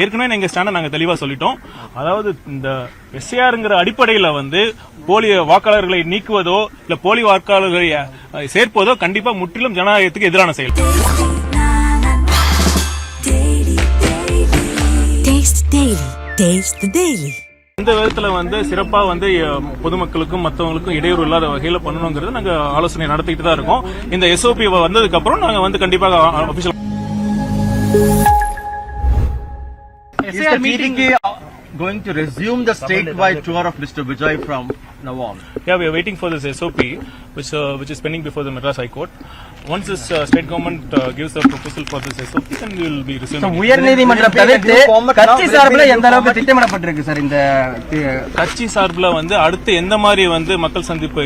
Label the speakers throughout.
Speaker 1: ஏற்கனவே எங்க ஸ்டாண்டை நாங்க தெளிவா சொல்லிட்டோம். அதாவது இந்த எஸ்ஐஆருங்கிற அடிப்படையில வந்து போலி வாக்காளர்களை நீக்குவதோ இல்ல போலி வாக்காளர்களை சேர்ப்பதோ கண்டிப்பா முற்றிலும் ஜனநாயகத்துக்கு எதிரான செயல். இந்த விதத்துல வந்து சிறப்பா வந்து பொதுமக்களுக்கும் மத்தவங்களுக்கும் இடையூறு இல்லாத வகையில பண்ணணுங்கிறது நாங்க ஆலோசனை நடத்திட்டு தான் இருக்கோம். இந்த எஸ்ஓபி வந்ததுக்கு அப்புறம் நாங்க வந்து கண்டிப்பாக official
Speaker 2: Say the meeting. Going to resume the statewide tour of Mr. Vijay from now on?
Speaker 1: Yeah, we are waiting for this SOP, which uh, which is pending before the Madras High Court. Once this uh, state government uh, gives the proposal for this SOP, then we will be resuming. it.
Speaker 3: உயர்நீதிமன்றம் தவிர்த்து கட்சி சார்பில் எந்த அளவுக்கு திட்டமிடப்பட்டிருக்கு sir இந்த
Speaker 1: கட்சி சார்பில் வந்து அடுத்து எந்த மாதிரி வந்து மக்கள் சந்திப்பு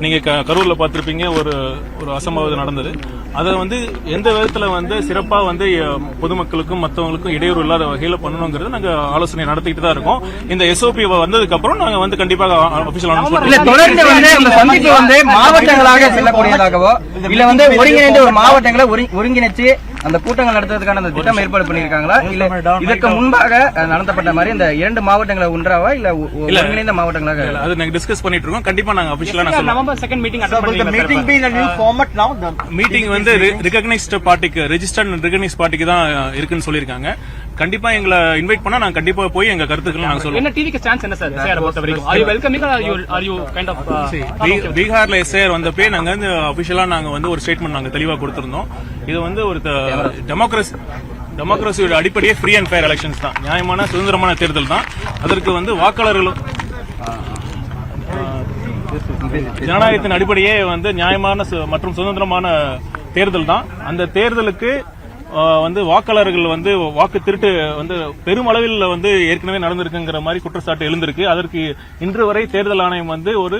Speaker 1: நீங்க க- கரூர்ல பார்த்திருப்பீங்க ஒரு ஒரு அசம்பாவிதம் நடந்தது அதை வந்து எந்த விதத்துல வந்து சிறப்பா வந்து அஹ், பொதுமக்களுக்கும் மத்தவங்களுக்கும் இடையூறு இல்லாத வகையில பண்ணணுங்கிறது நாங்க ஆலோசனை நடத்திட்டு தான் இருக்கோம். இந்த எஸ்ஓபி வந்ததுக்கு அப்புறம் நாங்க வந்து கண்டிப்பாக அபிஷியல்
Speaker 3: தொடர்ந்து வந்து சந்திப்பு வந்து மாவட்டங்களாக செல்லக்கூடியதாகவோ இல்ல வந்து ஒருங்கிணைந்து ஒரு மாவட்டங்களை ஒருங்கி- ஒருங்கிணைச்சு அந்த கூட்டங்கள் நடத்துறதுக்கான அந்த திட்டம் ஏற்பாடு பண்ணிருக்காங்க இல்ல இதற்கு முன்பாக நடத்தப்பட்ட மாதிரி இந்த இரண்டு மாவட்டங்களை ஒன்றாவா இல்ல ஒருங்கிணைந்த மாவட்டங்களாக?
Speaker 1: அது நாங்க டிஸ்கஸ் பண்ணிட்டு இருக்கோம். கண்டிப்பா நாங்க அபிஷியலா நான்
Speaker 4: November second meeting
Speaker 2: a new format now? The
Speaker 1: meeting வந்து ரிகக்னைஸ்ட் பார்ட்டிக்கு ரெஜிஸ்டர்ட் ரிகக்னைஸ் பார்ட்டிக்கு தான் இருக்குன்னு சொல்லியிருக்காங்க. கண்டிப்பா எங்களை இன்வைட் பண்ணா நாங்க கண்டிப்பா போய் எங்க கருத்துக்களை நாங்க சொல்லுவோம்.
Speaker 4: என்ன டிவிக்கு சான்ஸ் என்ன சார் சார் பொறுத்த வரைக்கும். Are you welcoming are you are you kind of
Speaker 1: பீகார்ல எஸ்ஐஆர் வந்தப்பே நாங்க வந்து அபிஷியலா நாங்க வந்து ஒரு ஸ்டேட்மெண்ட் நாங்க தெளிவா கொடுத்திருந்தோம். இது வந்து ஒரு டெமோக்ரஸி டெமோக்ரஸியோட அடிப்படையே ஃப்ரீ அண்ட் ஃபேர் எலெக்ஷன்ஸ் தான். நியாயமான சுதந்திரமான தேர்தல் தான். அதற்கு வந்து வாக்காளர்களும் ஜனநாயகத்தின் அடிப்படையே வந்து நியாயமான மற்றும் சுதந்திரமான தேர்தல் தான். அந்த தேர்தலுக்கு வந்து வாக்காளர்கள் வந்து வாக்கு திருட்டு வந்து பெருமளவில் வந்து ஏற்கனவே நடந்திருக்குங்கிற மாதிரி குற்றச்சாட்டு எழுந்திருக்கு. அதற்கு இன்று வரை தேர்தல் ஆணையம் வந்து ஒரு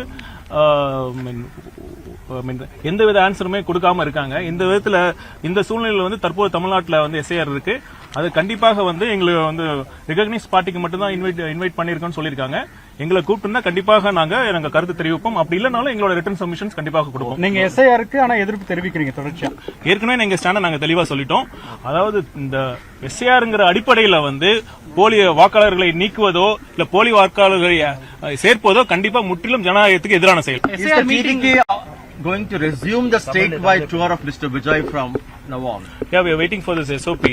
Speaker 1: ஆஹ், மீன், எந்தவித ஆன்சருமே கொடுக்காம இருக்காங்க. இந்த விதத்துல இந்த சூழ்நிலையில வந்து தற்போது தமிழ்நாட்டில் வந்து எஸ்ஐஆர் இருக்கு. அது கண்டிப்பாக வந்து எங்களுக்கு வந்து ரிகக்னைஸ் பார்ட்டிக்கு மட்டும்தான் இன்வைட் இன்வைட் பண்ணியிருக்கோம்னு சொல்லியிருக்காங்க. எங்களை கூப்பிட்டுனா கண்டிப்பாக நாங்க எங்க கருத்து தெரிவிப்போம். அப்படி இல்லைனாலும் எங்களோட ரிட்டர்ன் சப்மிஷன்ஸ் கண்டிப்பாக கொடுப்போம்.
Speaker 5: நீங்க எஸ்ஐஆருக்கு ஆனா எதிர்ப்பு தெரிவிக்கிறீங்க தொடர்ச்சியா?
Speaker 1: ஏற்கனவே எங்க ஸ்டாண்டை நாங்க தெளிவா சொல்லிட்டோம். அதாவது இந்த எஸ்ஐஆருங்கிற அடிப்படையில வந்து போலி வாக்காளர்களை நீக்குவதோ இல்ல போலி வாக்காளர்களை சேர்ப்பதோ கண்டிப்பா முற்றிலும் ஜனநாயகத்துக்கு எதிரான செயல்.
Speaker 2: TDK going to resume the statewide tour of Mr. Vijay from now on?
Speaker 1: Yeah, we are waiting for this SOP,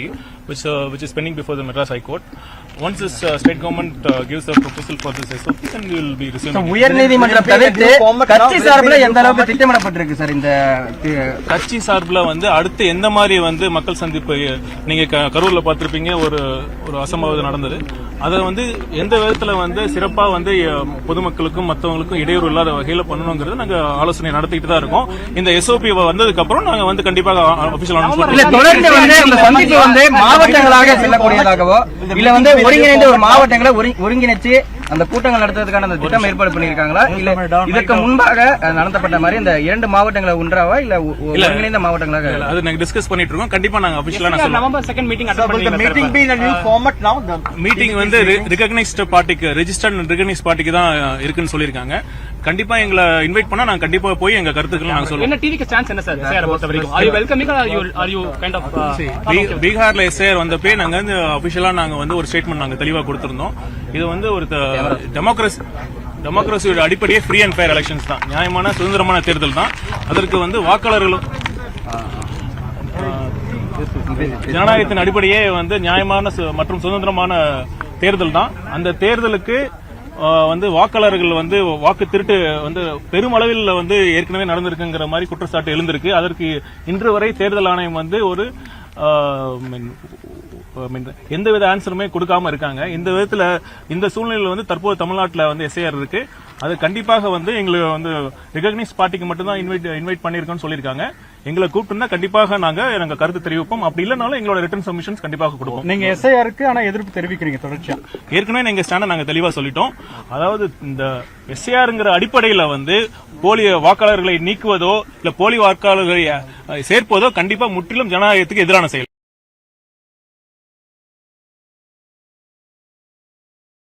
Speaker 1: which uh, which is pending before the Madras High Court. Once this uh, state government uh, gives the proposal for this SOP, then we will be resuming. it.
Speaker 3: உயர்நீதிமன்றம் தவிர்த்து கட்சி சார்பில் எந்த அளவுக்கு திட்டமிடப்பட்டிருக்கு sir இந்த
Speaker 1: கட்சி சார்பில் வந்து அடுத்து எந்த மாதிரி வந்து மக்கள் சந்திப்பு நீங்க க- கரூர்ல பார்த்திருப்பீங்க ஒரு ஒரு அசம்பாவிதம் நடந்தது அதை வந்து எந்த விதத்துல வந்து சிறப்பா வந்து அஹ், பொதுமக்களுக்கும் மத்தவங்களுக்கும் இடையூறு இல்லாத வகையில பண்ணணுங்கிறது நாங்க ஆலோசனை நடத்திட்டு தான் இருக்கோம் இந்த எஸ்ஓபி வந்ததுக்கு அப்புறம் நாங்க வந்து கண்டிப்பாக அபிஷியல்
Speaker 3: இல்ல தொடர்ந்து வந்து இந்த சந்திப்பு வந்து மாவட்டங்களாக செல்லக்கூடியதாகவோ இல்ல வந்து ஒருங்கிணைந்து ஒரு மாவட்டங்களை ஒருங்கி- ஒருங்கிணைச்சு அந்த கூட்டங்கள் நடத்துறதுக்கான அந்த திட்டம் ஏற்பாடு பண்ணிருக்காங்களா இல்ல இதற்கு முன்பாக நடத்தப்பட்ட மாதிரி இந்த இரண்டு மாவட்டங்களை ஒன்றாவா இல்ல ஒருங்கிணைந்த மாவட்டங்களாக?
Speaker 1: அது நாங்க டிஸ்கஸ் பண்ணிட்டு இருக்கோம் கண்டிப்பா நாங்க அபிஷியலா நான்
Speaker 4: November second meeting
Speaker 2: a new format now? The
Speaker 1: meeting வந்து ரிகக்னைஸ்ட் பார்ட்டிக்கு ரெஜிஸ்டர்ட் ரிகக்னைஸ் பார்ட்டிக்கு தான் இருக்குன்னு சொல்லியிருக்காங்க. கண்டிப்பா எங்களை இன்வைட் பண்ணா நாங்க கண்டிப்பா போய் எங்க கருத்துக்களை நாங்க சொல்லுவோம்.
Speaker 4: என்ன டிவிக்கு சான்ஸ் என்ன சார் சார் பொறுத்த வரைக்கும் are you welcoming are you are you kind of
Speaker 1: பீகார்ல எஸ்ஐஆர் வந்தப்பே நாங்க வந்து அபிஷியலா நாங்க வந்து ஒரு ஸ்டேட்மெண்ட் நாங்க தெளிவா கொடுத்திருந்தோம். இது வந்து ஒரு டெமோக்ரஸி டெமோக்ரஸியோட அடிப்படையே ஃப்ரீ அண்ட் ஃபேர் எலெக்ஷன்ஸ் தான். நியாயமான சுதந்திரமான தேர்தல் தான். அதற்கு வந்து வாக்காளர்களும் ஜனநாயகத்தின் அடிப்படையே வந்து நியாயமான மற்றும் சுதந்திரமான தேர்தல் தான். அந்த தேர்தலுக்கு வந்து வாக்காளர்கள் வந்து வாக்கு திருட்டு வந்து பெருமளவில் வந்து ஏற்கனவே நடந்திருக்குங்கிற மாதிரி குற்றச்சாட்டு எழுந்திருக்கு. அதற்கு இன்று வரை தேர்தல் ஆணையம் வந்து ஒரு ஆஹ், மீன், எந்தவித ஆன்சருமே கொடுக்காம இருக்காங்க. இந்த விதத்துல இந்த சூழ்நிலையில் வந்து தற்போது தமிழ்நாட்டில் வந்து எஸ்ஐஆர் இருக்கு. அது கண்டிப்பாக வந்து எங்களுக்கு வந்து ரிகக்னைஸ் பார்ட்டிக்கு மட்டும்தான் இன்வைட் இன்வைட் பண்ணியிருக்கோம்னு சொல்லியிருக்காங்க. எங்களை கூப்பிட்டுனா கண்டிப்பாக நாங்க எங்க கருத்து தெரிவிப்போம். அப்படி இல்லைனாலும் எங்களோட ரிட்டர்ன் சப்மிஷன்ஸ் கண்டிப்பாக கொடுப்போம்.
Speaker 5: நீங்க எஸ்ஐஆருக்கு ஆனா எதிர்ப்பு தெரிவிக்கிறீங்க தொடர்ச்சியா?
Speaker 1: ஏற்கனவே எங்க ஸ்டாண்டை நாங்க தெளிவா சொல்லிட்டோம். அதாவது இந்த எஸ்ஐஆருங்கிற அடிப்படையில வந்து போலி வாக்காளர்களை நீக்குவதோ இல்ல போலி வாக்காளர்களை சேர்ப்பதோ கண்டிப்பா முற்றிலும் ஜனநாயகத்துக்கு எதிரான செயல்.